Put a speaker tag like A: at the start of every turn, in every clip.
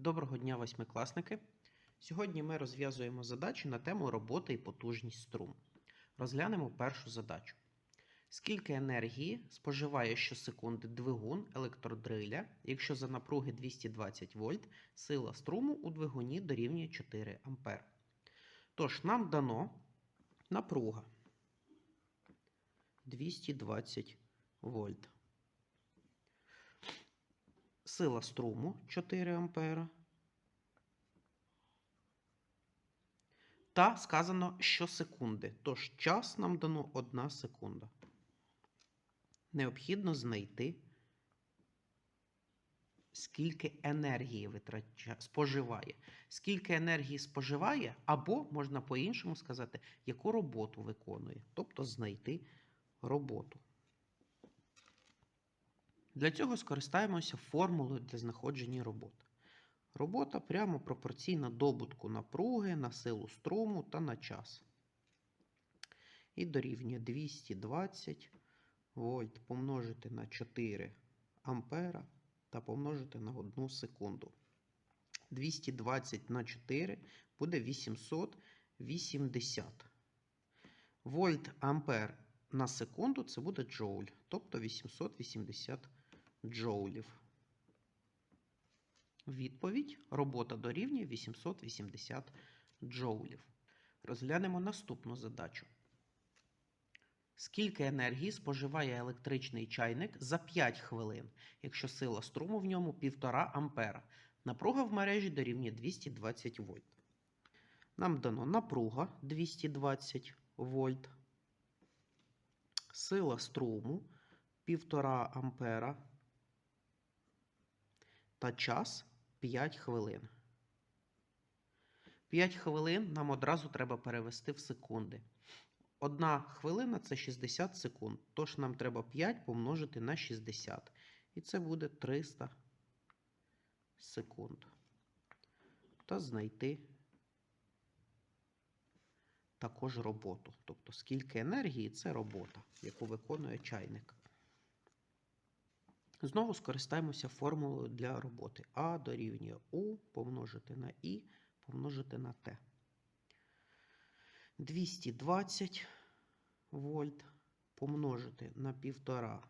A: Доброго дня, восьмикласники! Сьогодні ми розв'язуємо задачі на тему роботи і потужність струм. Розглянемо першу задачу. Скільки енергії споживає щосекунди двигун електродриля, якщо за напруги 220 вольт сила струму у двигуні дорівнює 4 А? Тож, нам дано напруга 220 вольт. Сила струму 4 ампера. Та сказано щосекунди. Тож час нам дано 1 секунда. Необхідно знайти, скільки енергії витрача... споживає. Скільки енергії споживає, або можна по-іншому сказати, яку роботу виконує. Тобто знайти роботу. Для цього скористаємося формулою для знаходження роботи. Робота прямо пропорційна добутку напруги на силу струму та на час. І дорівнює 220 вольт помножити на 4 ампера та помножити на 1 секунду. 220 на 4 буде 880. Вольт ампер на секунду це буде джоуль, тобто 880 джоулів. Відповідь робота дорівнює 880 джоулів. Розглянемо наступну задачу. Скільки енергії споживає електричний чайник за 5 хвилин, якщо сила струму в ньому 1,5 ампера. Напруга в мережі дорівнює 220 вольт. Нам дано напруга 220 вольт. Сила струму 1,5 ампера та час 5 хвилин. 5 хвилин нам одразу треба перевести в секунди. Одна хвилина це 60 секунд. Тож нам треба 5 помножити на 60. І це буде 300 секунд. Та знайти також роботу. Тобто, скільки енергії це робота, яку виконує чайник. Знову скористаємося формулою для роботи. А дорівнює У помножити на І помножити на Т. 220 вольт помножити на 1,5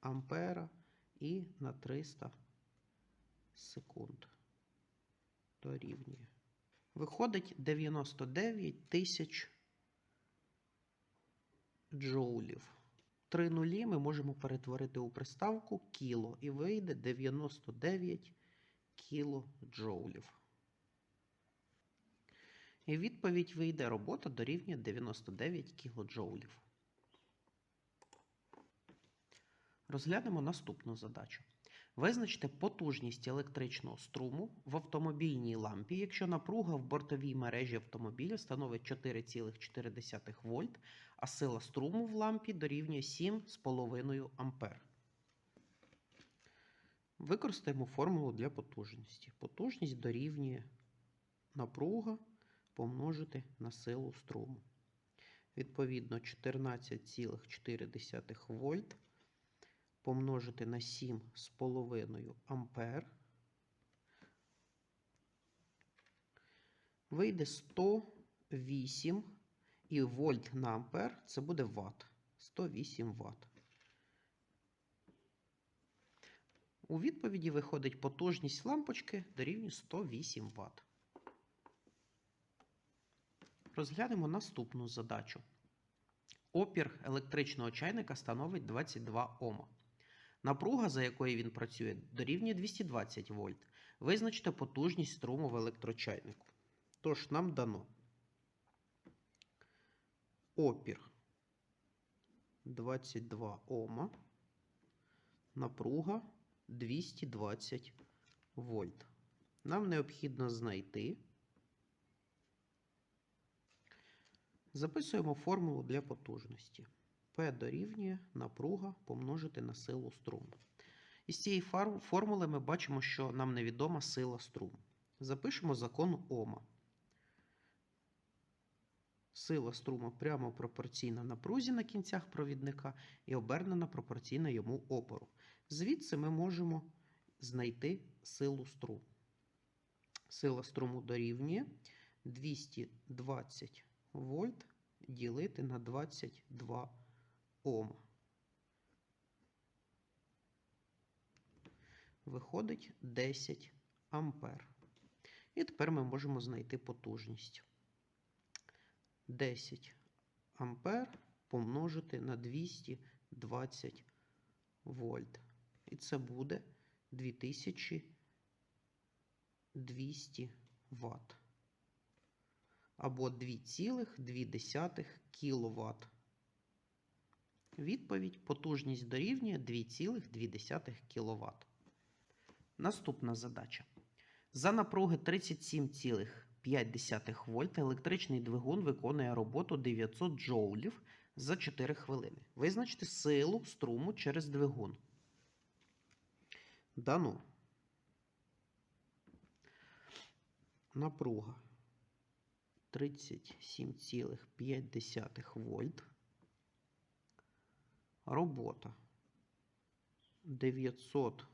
A: ампера і на 300 секунд. Дорівнює. Виходить 99 тисяч джоулів. Три нулі ми можемо перетворити у приставку кіло і вийде 99 кілоджоулів. І відповідь вийде робота дорівнює 99 кілоджоулів. Розглянемо наступну задачу. Визначте потужність електричного струму в автомобільній лампі, якщо напруга в бортовій мережі автомобіля становить 4,4 вольт, а сила струму в лампі дорівнює 7,5 ампер. Використаємо формулу для потужності. Потужність дорівнює напруга помножити на силу струму. Відповідно, 14,4 вольт помножити на 7,5 ампер. Вийде 108 і вольт на ампер це буде ватт. 108 ватт. У відповіді виходить потужність лампочки дорівнює 108 Вт. Розглянемо наступну задачу. Опір електричного чайника становить 22 Ома. Напруга, за якою він працює, дорівнює 220 вольт. Визначте потужність струму в електрочайнику. Тож, нам дано опір 22 Ома, напруга 220 вольт. Нам необхідно знайти. Записуємо формулу для потужності. P дорівнює напруга помножити на силу струму. Із цієї формули ми бачимо, що нам невідома сила струму. Запишемо закон Ома. Сила струму прямо пропорційна напрузі на кінцях провідника і обернена пропорційна йому опору. Звідси ми можемо знайти силу струму. Сила струму дорівнює 220 вольт ділити на 22 Ома. Виходить 10 ампер. І тепер ми можемо знайти потужність. 10 ампер помножити на 220 вольт. І це буде 2200 Вт. Або 2,2 кВт. Відповідь потужність дорівнює 2,2 кВт. Наступна задача. За напруги 37,5 вольт електричний двигун виконує роботу 900 джоулів за 4 хвилини. Визначте силу струму через двигун. Дано. Напруга 37,5 вольт. Робота 900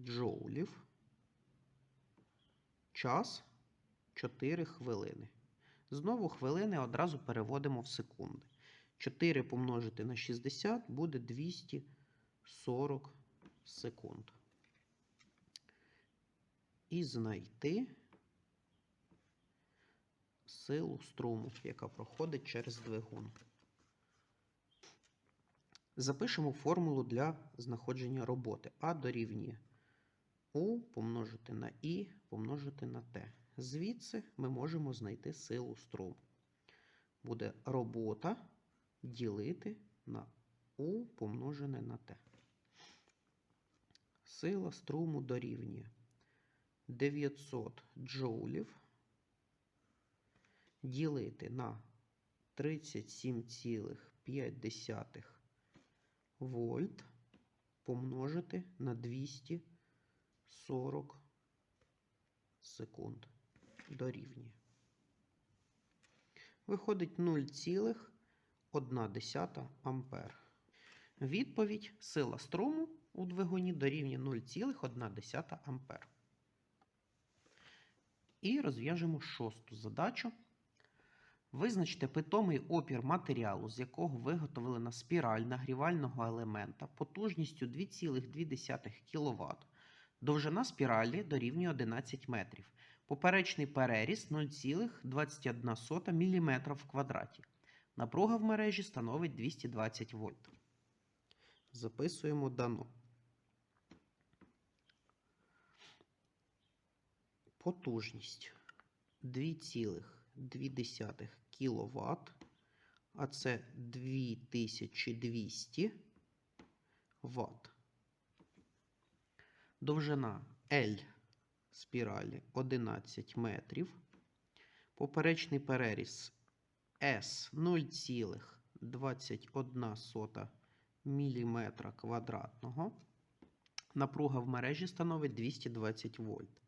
A: джоулів. Час 4 хвилини. Знову хвилини одразу переводимо в секунди. 4 помножити на 60 буде 240 секунд. І знайти силу струму, яка проходить через двигун. Запишемо формулу для знаходження роботи. А дорівнює У помножити на І помножити на Т. Звідси ми можемо знайти силу струму. Буде робота ділити на У помножене на Т. Сила струму дорівнює 900 джоулів ділити на 37,5 вольт помножити на 240 секунд дорівнює. Виходить 0,1 ампер. Відповідь сила струму у двигуні дорівнює 0,1 ампер. І розв'яжемо шосту задачу. Визначте питомий опір матеріалу, з якого виготовлена спіраль нагрівального елемента потужністю 2,2 кВт. Довжина спіралі дорівнює 11 метрів. Поперечний переріз 0,21 мм в квадраті. Напруга в мережі становить 220 вольт. Записуємо дано. Потужність 2,2 кВт, а це 2200 Вт. Довжина L спіралі 11 метрів. Поперечний переріз S 0,21 мм квадратного. Напруга в мережі становить 220 вольт.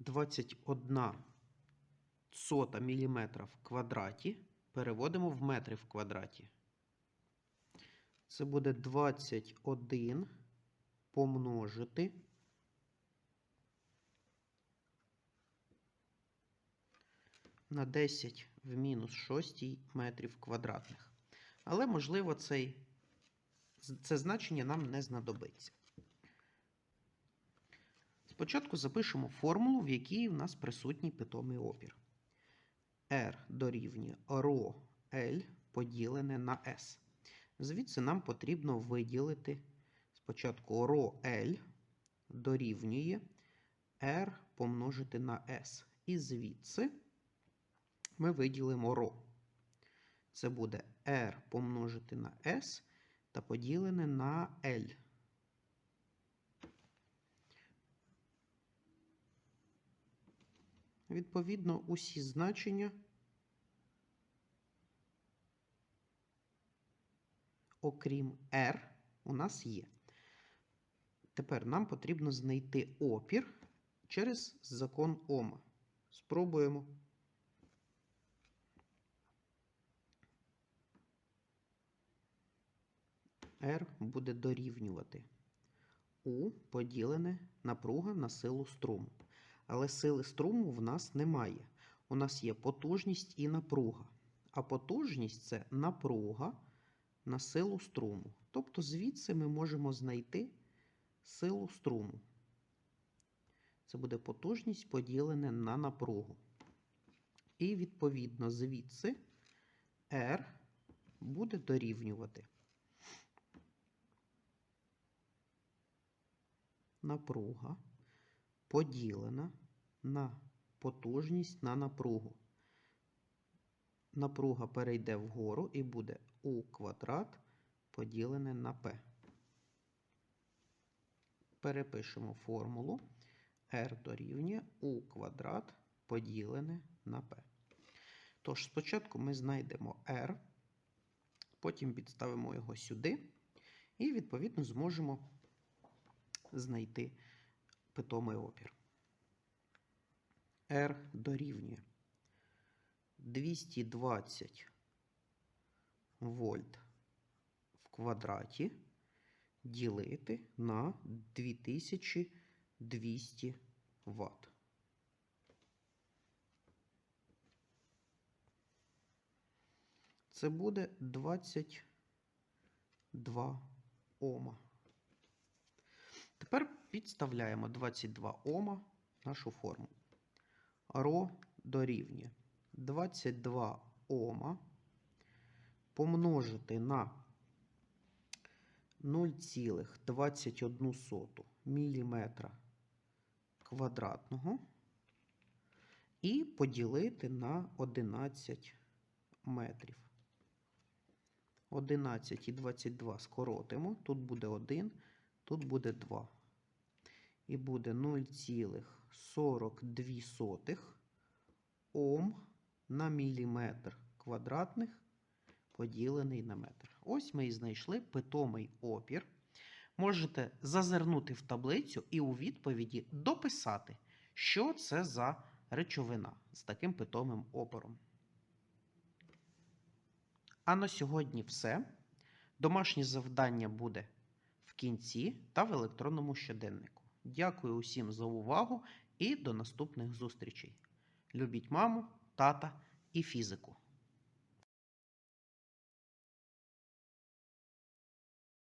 A: Двадцять одна сота міліметра в квадраті переводимо в метри в квадраті. Це буде 21 помножити на 10 в мінус 6 метрів квадратних. Але, можливо, цей, це значення нам не знадобиться. Спочатку запишемо формулу, в якій в нас присутній питомий опір. R дорівнює ρ L поділене на S. Звідси нам потрібно виділити спочатку ρ L дорівнює R помножити на S. І звідси ми виділимо ρ. Це буде R помножити на S та поділене на L. Відповідно, усі значення, окрім R, у нас є. Тепер нам потрібно знайти опір через закон Ома. Спробуємо. R буде дорівнювати U поділене напруга на силу струму. Але сили струму в нас немає. У нас є потужність і напруга. А потужність це напруга на силу струму. Тобто звідси ми можемо знайти силу струму. Це буде потужність поділене на напругу. І відповідно звідси R буде дорівнювати напруга поділена на потужність на напругу. Напруга перейде вгору і буде У квадрат поділене на P. Перепишемо формулу R дорівнює У квадрат поділене на P. Тож, спочатку ми знайдемо R, потім підставимо його сюди, і, відповідно, зможемо знайти питомий опір. R дорівнює 220 вольт в квадраті ділити на 2200 Вт. Це буде 22 Ома. Тепер підставляємо 22 Ома нашу форму. Ро дорівнює 22 Ома помножити на 0,21 мм квадратного і поділити на 11 метрів. 11 і 22 скоротимо. Тут буде 1, тут буде 2. І буде 0,42 Ом на міліметр квадратних поділений на метр. Ось ми і знайшли питомий опір. Можете зазирнути в таблицю і у відповіді дописати, що це за речовина з таким питомим опором. А на сьогодні все. Домашнє завдання буде в кінці та в електронному щоденнику. Дякую усім за увагу і до наступних зустрічей. Любіть маму, тата і фізику.